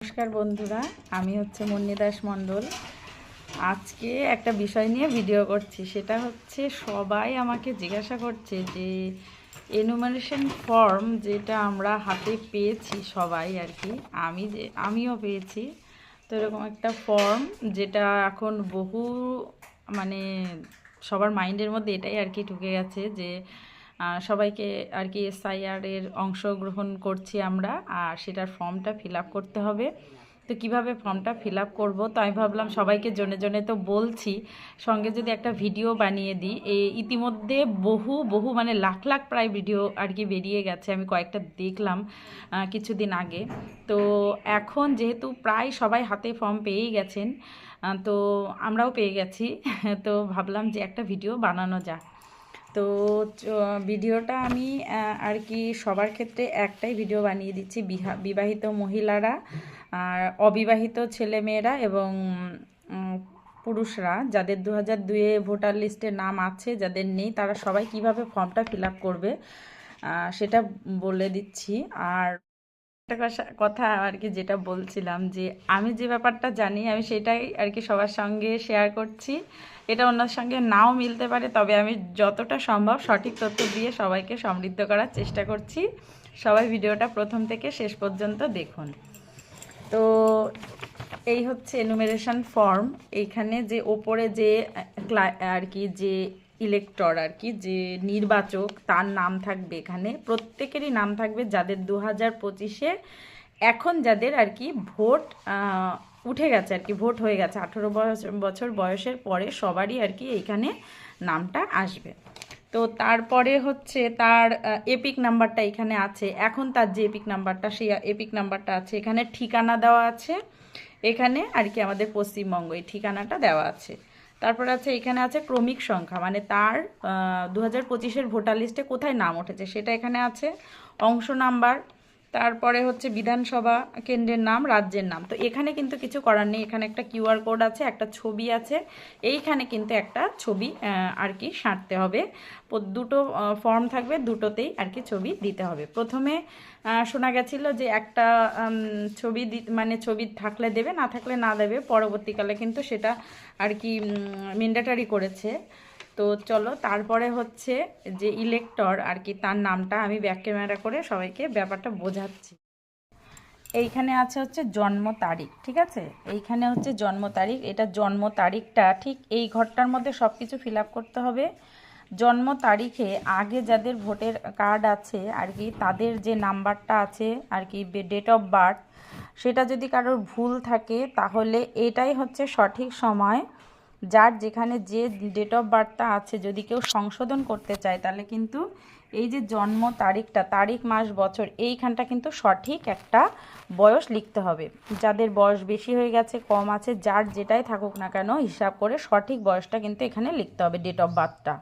নমস্কার বন্ধুরা, আমি হচ্ছে মন্নিদাস মণ্ডল। আজকে একটা বিষয় নিয়ে ভিডিও করছি, সেটা হচ্ছে সবাই আমাকে জিজ্ঞাসা করছে যে এনুমারেশন ফর্ম যেটা আমরা হাতে পেয়েছি সবাই আর কি, আমি যে, আমিও পেয়েছি। তো এরকম একটা ফর্ম যেটা এখন বহু মানে সবার মাইন্ডের মধ্যে এটাই আর কি ঢুকে গেছে যে সবাইকে আর কি এসআইআর এর অংশগ্রহণ করছি আমরা, আর সেটার ফর্মটা ফিল করতে হবে। তো কীভাবে ফর্মটা ফিল আপ করব? তো আমি ভাবলাম সবাইকে জনে জনে তো বলছি, সঙ্গে যদি একটা ভিডিও বানিয়ে দিই এই ইতিমধ্যে বহু বহু মানে লাখ লাখ প্রায় ভিডিও আর কি বেরিয়ে গেছে, আমি কয়েকটা দেখলাম কিছুদিন আগে। তো এখন যেহেতু প্রায় সবাই হাতে ফর্ম পেয়েই গেছেন তো আমরাও পেয়ে গেছি। তো ভাবলাম যে একটা ভিডিও বানানো যাক। তো ভিডিওটা আমি আর কি সবার ক্ষেত্রে একটাই ভিডিও বানিয়ে দিচ্ছি, বিহা- বিবাহিত মহিলারা আর অবিবাহিত ছেলেমেয়েরা এবং পুরুষরা। যাদের দু হাজার দুয়ে ভোটার লিস্টে নাম আছে, যাদের নেই, তারা সবাই কীভাবে ফর্মটা ফিল করবে সেটা বলে দিচ্ছি। আর একটা কথা- আর কি যেটা বলছিলাম যে আমি যে ব্যাপারটা জানি, আমি সেটাই আর কি সবার সঙ্গে শেয়ার করছি। এটা অন্যের সঙ্গে নাও মিলতে পারে, তবে আমি যতটা সম্ভব সঠিক তথ্য দিয়ে সবাইকে সমৃদ্ধ করার চেষ্টা করছি। সবাই ভিডিওটা প্রথম থেকে শেষ পর্যন্ত দেখুন। তো এই হচ্ছে এনুমেরেশন ফর্ম এইখানে যে ওপরে যে আর কি যে ইলেক্টর আর কি, যে নির্বাচক তার নাম থাকবে এখানে। প্রত্যেকেরই নাম থাকবে যাদের দু হাজার পঁচিশে এখন যাদের আর কি ভোট উঠে গেছে আর কি, ভোট হয়ে গেছে। আঠেরো বছর বয়সের পরে সবারই আর কি এইখানে নামটা আসবে। তো তারপরে হচ্ছে তার এপিক নাম্বারটা এখানে আছে। এখন তার যে এপিক নাম্বারটা সেই এপিক নাম্বারটা আছে। এখানে ঠিকানা দেওয়া আছে। এখানে আর কি আমাদের পশ্চিমবঙ্গ এই ঠিকানাটা দেওয়া আছে। তারপর আছে, এখানে আছে ক্রমিক সংখ্যা মানে তার দু হাজার ভোটার লিস্টে কোথায় নাম উঠেছে, সেটা এখানে আছে। অংশ নাম্বার তারপরে হচ্ছে বিধানসভা কেন্দ্রের নাম, রাজ্যের নাম। তো এখানে কিন্তু কিছু করার নেই। এখানে একটা কিউআর কোড আছে, একটা ছবি আছে। এইখানে কিন্তু একটা ছবি আর কি সাঁটতে হবে। দুটো ফর্ম থাকবে, দুটোতেই আর কি ছবি দিতে হবে। প্রথমে শোনা গেছিল যে একটা ছবি মানে ছবি থাকলে দেবে, না থাকলে না দেবে। পরবর্তীকালে কিন্তু সেটা আর কি ম্যান্ডেটারি করেছে। তো চলো, তারপরে হচ্ছে যে ইলেক্টর আর কি, তার নামটা আমি ব্যাক ক্যামেরা করে সবাইকে ব্যাপারটা বোঝাচ্ছি। এইখানে আছে হচ্ছে জন্ম তারিখ, ঠিক আছে? এইখানে হচ্ছে জন্ম তারিখ, এটা জন্ম তারিখটা, ঠিক এই ঘরটার মধ্যে সব কিছু ফিল করতে হবে। জন্ম তারিখে আগে যাদের ভোটের কার্ড আছে আর কি, তাদের যে নাম্বারটা আছে আর কি ডেট অফ বার্থ সেটা যদি কারোর ভুল থাকে, তাহলে এটাই হচ্ছে সঠিক সময় যার যেখানে যে ডেট অফ বার্থটা আছে, যদি কেউ সংশোধন করতে চায়, তাহলে কিন্তু এই যে জন্ম তারিখটা, তারিখ, মাস, বছর, এইখানটা কিন্তু সঠিক একটা বয়স লিখতে হবে। যাদের বয়স বেশি হয়ে গেছে, কম আছে, যার যেটাই থাকুক না কেন, হিসাব করে সঠিক বয়সটা কিন্তু এখানে লিখতে হবে ডেট অফ বার্থটা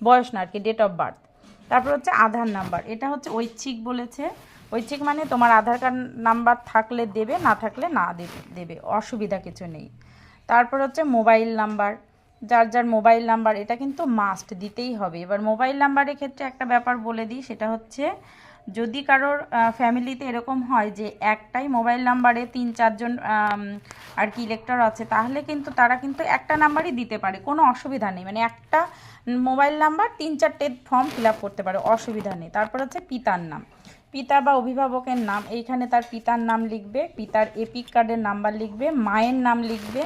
বয়স না আর কি ডেট অফ বার্থ তারপর হচ্ছে আধার নাম্বার এটা হচ্ছে ঐচ্ছিক বলেছে। ঐচ্ছিক মানে তোমার আধার কার্ড নাম্বার থাকলে দেবে, না থাকলে না দেবে দেবে। অসুবিধা কিছু নেই। তারপর হচ্ছে মোবাইল নাম্বার, যার যার মোবাইল নাম্বার, এটা কিন্তু মাস্ট দিতেই হবে। এবার মোবাইল নাম্বারের ক্ষেত্রে একটা ব্যাপার বলে দিই, সেটা হচ্ছে যদি কারোর ফ্যামিলিতে এরকম হয় যে একটাই মোবাইল নাম্বারে তিন চারজন আর কি ইলেক্টর আছে, তাহলে কিন্তু তারা কিন্তু একটা নাম্বারই দিতে পারে, কোনো অসুবিধা নেই। মানে একটা মোবাইল নাম্বার তিন, চারটে ফর্ম ফিল করতে পারে, অসুবিধা নেই। তারপর হচ্ছে পিতার নাম। পিতা বা অভিভাবকের নাম, এইখানে তার পিতার নাম লিখবে, পিতার এপিক কার্ডের নাম্বার লিখবে, মায়ের নাম লিখবে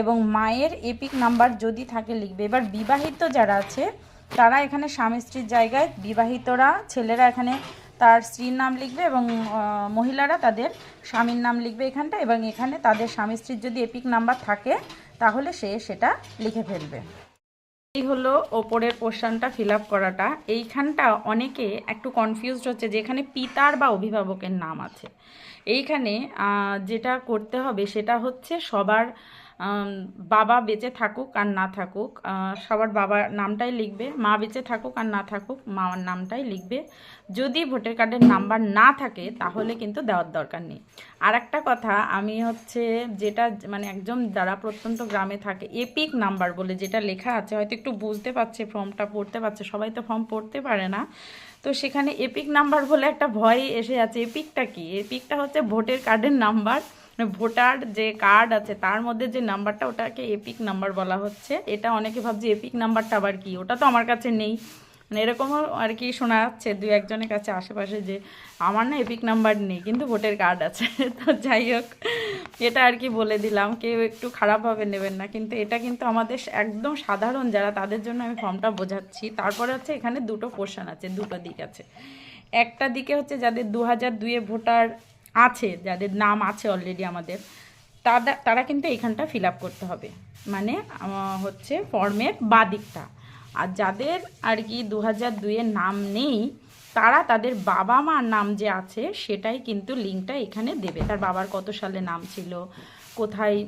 এবং মায়ের এপিক নাম্বার যদি থাকে লিখবে। এবার বিবাহিত যারা আছে, তারা এখানে স্বামী স্ত্রীর জায়গায় বিবাহিতরা, ছেলেরা এখানে তার স্ত্রীর নাম লিখবে এবং মহিলারা তাদের স্বামীর নাম লিখবে এখানটা এবং এখানে তাদের স্বামী স্ত্রীর যদি এপিক নাম্বার থাকে, তাহলে সে সেটা লিখে ফেলবে। এই হলো ওপরের পোর্শনটা ফিল আপ করাটা। এইখানটা অনেকে একটু কনফিউজড হচ্ছে যেখানে পিতার বা অভিভাবকের নাম আছে। এইখানে যেটা করতে হবে সেটা হচ্ছে সবার বাবা বেঁচে থাকুক আর না থাকুক। সবার বাবার নামটাই লিখবে, মা বেঁচে থাকুক আর না থাকুক, মার নামটাই লিখবে। যদি ভোটার কার্ডের নাম্বার না থাকে, তাহলে কিন্তু দেওয়ার দরকার নেই। আর একটা কথা, আমি হচ্ছে যেটা মানে একদম যারা প্রত্যন্ত গ্রামে থাকে, এপিক নাম্বার বলে যেটা লেখা আছে, হয়তো একটু বুঝতে পারছে, ফর্মটা পড়তে পারছে, সবাই তো ফর্ম পড়তে পারে না। তো সেখানে এপিক নাম্বার বলে একটা ভয় এসে আছে, এপিকটা কি? এপিকটা হচ্ছে ভোটের কার্ডের নাম্বার। মানে ভোটার যে কার্ড আছে, তার মধ্যে যে নাম্বারটা ওটাকে এপিক নাম্বার বলা হচ্ছে। এটা অনেকে ভাবছে এপিক নাম্বারটা আবার কি? ওটা তো আমার কাছে নেই। মানে এরকমও আর কি শোনা যাচ্ছে দু একজনের কাছে আশেপাশে যে, আমার না এপিক নাম্বার নেই, কিন্তু ভোটের কার্ড আছে। তো যাই হোক, এটা আর কি বলে দিলাম। কেউ একটু খারাপভাবে নেবেন না, কিন্তু এটা কিন্তু আমাদের একদম সাধারণ যারা, তাদের জন্য আমি ফর্মটা বোঝাচ্ছি। তারপরে হচ্ছে এখানে দুটো পোর্শন আছে, দুটো দিক আছে। একটা দিকে হচ্ছে যাদের দু হাজার দুয়ে ভোটার আছে, যাদের নাম আছে অলরেডি আমাদের তারা তারা কিন্তু এখানটা ফিল করতে হবে। মানে হচ্ছে ফর্মের বা দিকটা আর যাদের আর কি দু হাজার দুইয়ের নাম নেই, তারা তাদের বাবা মার নাম যে আছে, সেটাই কিন্তু লিঙ্কটা এখানে দেবে। তার বাবার কত সালে নাম ছিল? কোথায়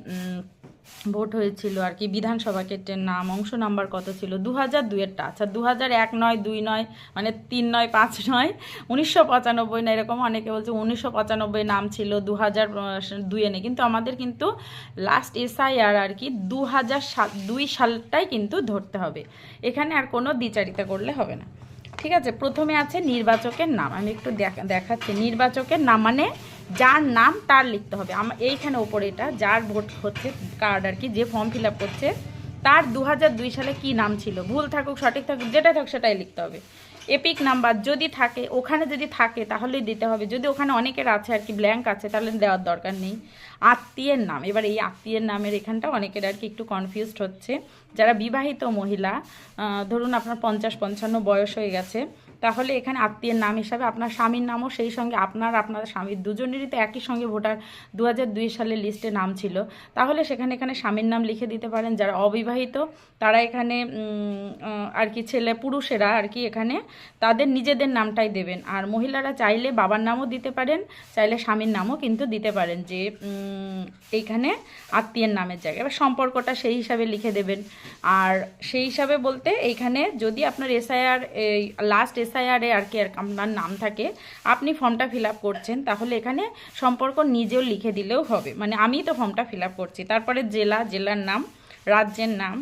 ভোট হয়েছিল আর কি, বিধানসভা ক্ষেত্রের নাম, অংশ নাম্বার কত ছিল? দু হাজার দুইয়েরটা। আচ্ছা দু হাজার এক নয়, দুই নয় মানে তিন নয়, পাঁচ নয়, উনিশশো পঁচানব্বই না, এরকম অনেকে বলছে উনিশশো পঁচানব্বই নাম ছিল দু হাজার দুইয়ে নেই। কিন্তু আমাদের কিন্তু লাস্ট এসআইআর আর কি দু হাজার সাত, দুই সালটাই কিন্তু ধরতে হবে। এখানে আর কোনো দ্বিচারিতা করলে হবে না। ঠিক আছে, প্রথমে আছে নির্বাচকের নাম। আমি একটু দেখা- দেখাচ্ছি। নির্বাচকের নাম মানে যার নাম তার লিখতে হবে। আমার এইখানে ওপরে এটা, যার ভোট হচ্ছে কার্ড আর কি, যে ফর্ম ফিল করছে, তার দু সালে কি নাম ছিল? ভুল থাকুক, সঠিক থাকুক, যেটাই থাকুক সেটাই লিখতে হবে। এপিক নাম্বার যদি থাকে, ওখানে যদি থাকে, তাহলেই দিতে হবে। যদি ওখানে অনেকের আছে আর কি ব্ল্যাঙ্ক আছে, তাহলে দেওয়ার দরকার নেই। আত্মীয়ের নাম, এবার এই আত্মীয়ের নামের এখানটা অনেকের আর কি একটু কনফিউজড হচ্ছে। যারা বিবাহিত মহিলা ধরুন আপনার পঞ্চাশ, পঞ্চান্ন বয়স হয়ে গেছে, তাহলে এখানে আত্মীয়ের নাম হিসাবে আপনার স্বামীর নামও সেই সঙ্গে, আপনার আপনার স্বামীর দুজনেরই তো একই সঙ্গে ভোটার দু সালের লিস্টে নাম ছিল। তাহলে সেখানে, এখানে স্বামীর নাম লিখে দিতে পারেন, যারা অবিবাহিত, তারা এখানে আর কি ছেলে পুরুষেরা আর কি এখানে তাদের নিজেদের নামটাই দেবেন। আর মহিলারা চাইলে বাবার নামও দিতে পারেন, চাইলে স্বামীর নামও কিন্তু দিতে পারেন যে এইখানে আত্মীয়ের নামের জায়গায়। এবার সম্পর্কটা সেই হিসাবে লিখে দেবেন। আর সেই হিসাবে বলতে এইখানে যদি আপনার এসআইআর এই লাস্ট এসআইআরে আর কি আর আপনার নাম থাকে, আপনি ফর্মটা ফিল করছেন, তাহলে এখানে সম্পর্ক নিজেও লিখে দিলেও হবে। মানে আমি তো ফর্মটা ফিল করছি। তারপরে জেলা, জেলার নাম, রাজ্যের নাম,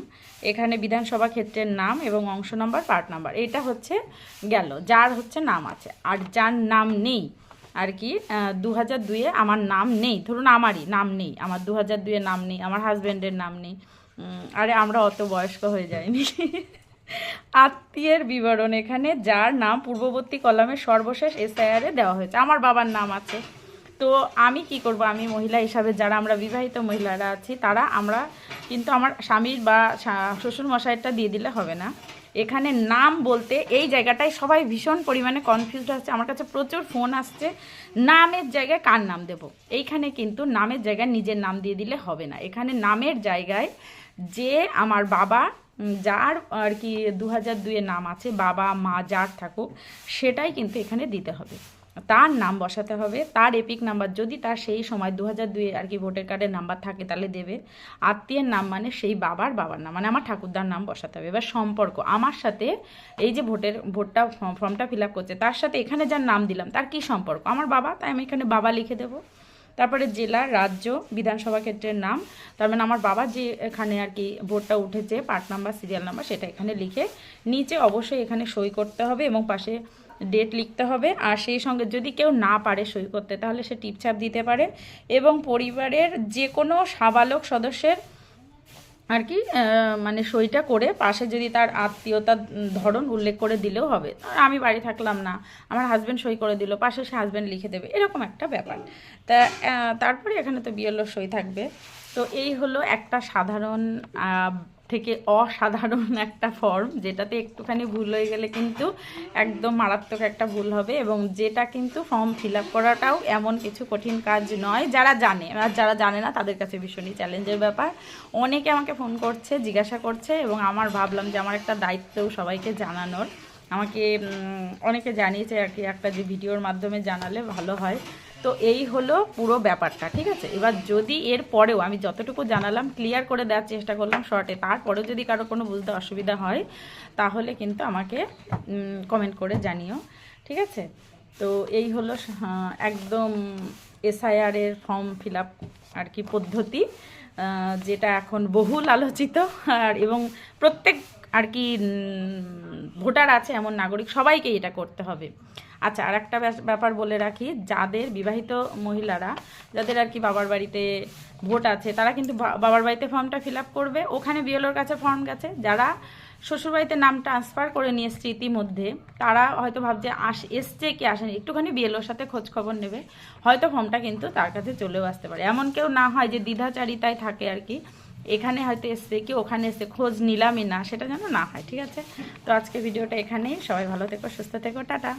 এখানে বিধানসভা ক্ষেত্রের নাম এবং অংশ নাম্বার পার্ট নাম্বার এটা হচ্ছে গেল। যার হচ্ছে নাম আছে। আর যার নাম নেই আর কি দু হাজার দুয়ে আমার নাম নেই। ধরুন আমারই নাম নেই, আমার দু হাজার দুয়ে নাম নেই, আমার হাজব্যান্ডের নাম নেই। আরে আমরা অত বয়স্ক হয়ে যাইনি। আত্মীয়ের বিবরণ এখানে, যার নাম পূর্ববর্তী কলামে সর্বশেষ এসআইআরে দেওয়া হয়েছে। আমার বাবার নাম আছে। তো আমি কি করব? আমি মহিলা হিসাবে যারা আমরা বিবাহিত মহিলারা আছি, তারা আমরা কিন্তু আমার স্বামীর বা শা- শ্বশুর মশাইটা দিয়ে দিলে হবে না। এখানে নাম বলতে এই জায়গাটায় সবাই ভীষণ পরিমাণে কনফিউজড হচ্ছে। আমার কাছে প্রচুর ফোন আসছে, নামের জায়গায় কার নাম দেব? এইখানে কিন্তু নামের জায়গায় নিজের নাম দিয়ে দিলে হবে না। এখানে নামের জায়গায় যে আমার বাবা যার আর কি দু হাজার নাম আছে, বাবা, মা, যার থাকুক, সেটাই কিন্তু এখানে দিতে হবে। তার নাম বসাতে হবে, তার এপিক নাম্বার যদি তার সেই সময় দু হাজার দুয়ে আর কি ভোটার কার্ডের নাম্বার থাকে তাহলে দেবে। আত্মীয়ের নাম মানে সেই বাবার বাবার নাম মানে আমার ঠাকুরদার নাম বসাতে হবে। এবার সম্পর্ক, আমার সাথে এই যে ভোটের, ভোটটা ফর্মটা ফিল আপ করছে, তার সাথে এখানে যার নাম দিলাম, তার কি সম্পর্ক? আমার বাবা, তাই আমি এখানে বাবা লিখে দেবো। তারপরে জেলা, রাজ্য, বিধানসভা ক্ষেত্রের নাম, তার মানে আমার বাবা যে এখানে আর কি ভোটটা উঠেছে পার্ট নাম্বার সিরিয়াল নাম্বার সেটা এখানে লিখে নিচে অবশ্যই এখানে সই করতে হবে এবং পাশে ডেট লিখতে হবে। আর সেই সঙ্গে যদি কেউ না পারে সই করতে, তাহলে সে টিপছাপ দিতে পারে এবং পরিবারের যে কোনো সাবালক সদস্যের আর কি মানে সইটা করে পাশে যদি তার আত্মীয়তার ধরন উল্লেখ করে দিলেও হবে। আমি বাড়ি থাকলাম না, আমার হাজব্যান্ড সই করে দিল, পাশে সে হাজব্যান্ড লিখে দেবে, এরকম একটা ব্যাপার। তা তারপরে এখানে তো বিএলও সই থাকবে। তো এই হলো একটা সাধারণ থেকে অসাধারণ একটা ফর্ম যেটাতে একটুখানি ভুল হয়ে গেলে কিন্তু একদম মারাত্মক একটা ভুল হবে এবং যেটা কিন্তু ফর্ম ফিল করাটাও এমন কিছু কঠিন কাজ নয়। যারা জানে, আর যারা জানে না, তাদের কাছে ভীষণই চ্যালেঞ্জের ব্যাপার। অনেকে আমাকে ফোন করছে, জিজ্ঞাসা করছে এবং আমার ভাবলাম যে আমার একটা দায়িত্বও সবাইকে জানানোর। আমাকে অনেকে জানিয়েছে আর কি, একটা যে ভিডিওর মাধ্যমে জানালে ভালো হয়। তো এই হলো পুরো ব্যাপারটা ঠিক আছে? এবার যদি এর পরেও আমি যতটুকু জানালাম ক্লিয়ার করে দেওয়ার চেষ্টা করলাম শর্টে তারপরেও যদি কারও কোনো বুঝতে অসুবিধা হয় তাহলে কিন্তু আমাকে কমেন্ট করে জানিও ঠিক আছে? তো এই হলো আহ, একদম এসআইআর এর ফর্ম ফিল আপ আর কি পদ্ধতি যেটা এখন বহুল আলোচিত আর এবং প্রত্যেক আর কি ভোটার আছে এমন নাগরিক সবাইকে এটা করতে হবে। আচ্ছা আর একটা ব্যাপার বলে রাখি, যাদের বিবাহিত মহিলারা, যাদের আর কি বাবার বাড়িতে ভোট আছে, তারা কিন্তু বাবার বাড়িতে ফর্মটা ফিল করবে। ওখানে বিএলওর কাছে ফর্ম গেছে। যারা শ্বশুরবাড়িতে নাম ট্রান্সফার করে নিয়ে এসছে ইতিমধ্যে, তারা হয়তো ভাবছে, আস, এসছে কি আসেনি? একটুখানি বিএলওর সাথে খোঁজ খবর নেবে। হয়তো ফর্মটা কিন্তু তার কাছে চলেও আসতে পারে। এমন কেউ না হয় যে দ্বিধাচারিতায় থাকে আর কি। এখানে হয়তো এসছে কি, ওখানে এসছে, খোঁজ নিলামই না, সেটা যেন না হয়, ঠিক আছে? তো আজকে ভিডিওটা এখানেই। সবাই ভালো থেকো, সুস্থ থেকো, টাটা!